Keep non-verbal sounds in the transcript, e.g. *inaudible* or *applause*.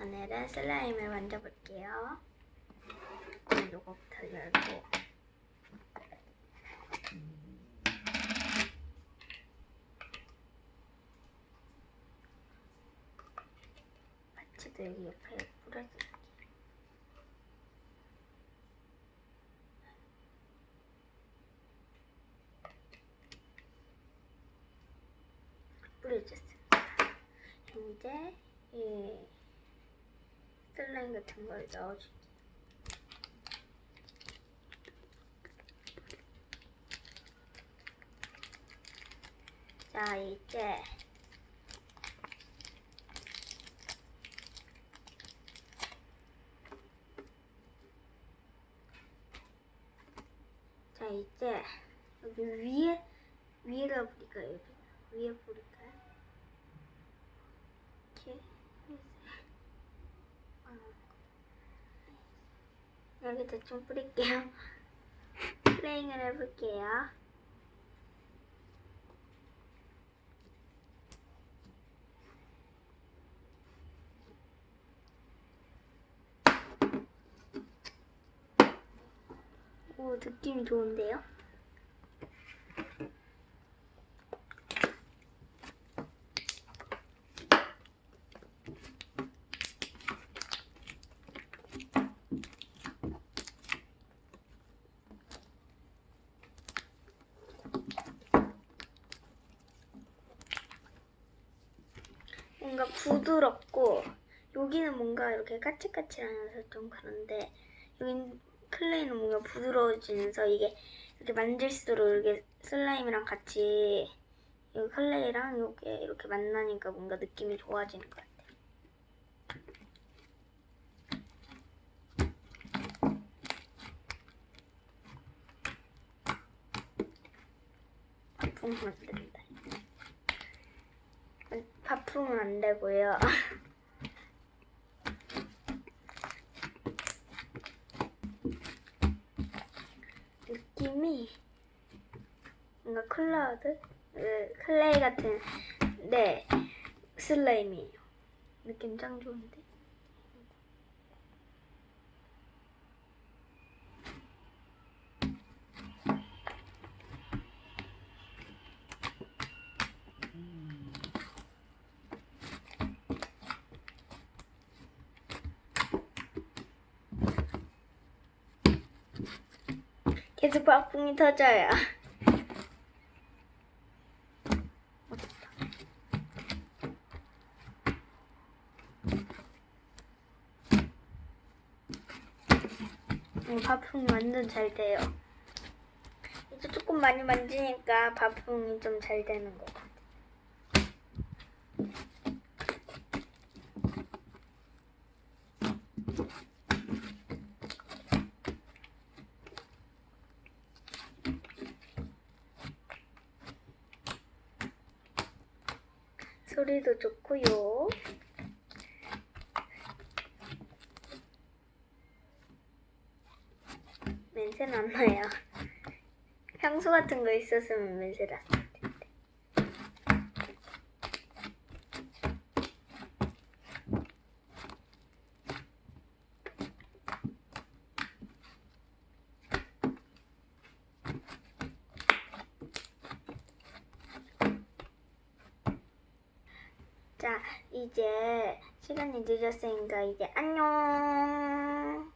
오늘은 슬라임을 만져볼게요. 요거부터 열고. 파츠도 여기 옆에 뿌려줄게. 뿌려줬습니다. 이제 이 슬라임 같은 걸 넣어줄게. 자, 이제 자, 이제 여기 위에 위에가 뿌릴까요? 여기 위에 뿌릴까요? 이렇게 어. 여기 대충 뿌릴게요. *laughs* 플레잉을 해볼게요. 오, 느낌이 좋은데요? 뭔가 부드럽고 여기는 뭔가 이렇게 까칠까칠하면서 좀 그런데 여기 클레이는 뭔가 부드러워지면서 이게 이렇게 만질수록 이렇게 슬라임이랑 같이 이 클레이랑 이게 이렇게 만나니까 뭔가 느낌이 좋아지는 것 같아요. 안 된다. 바풍은 안 되고요. *laughs* 느낌이 뭔가 클라우드? 그 클레이 같은 네 슬라임이에요. 느낌 짱 좋은데? 계속 바풍이 터져요. 음, 바풍이 완전 잘 돼요. 이제 조금 많이 만지니까 바풍이 좀 잘 되는 것 소리도 좋고요. 냄새는 안 나요. 향수 같은 거 있었으면 냄새 났을 자, 이제 시간이 늦었으니까 이제 안녕.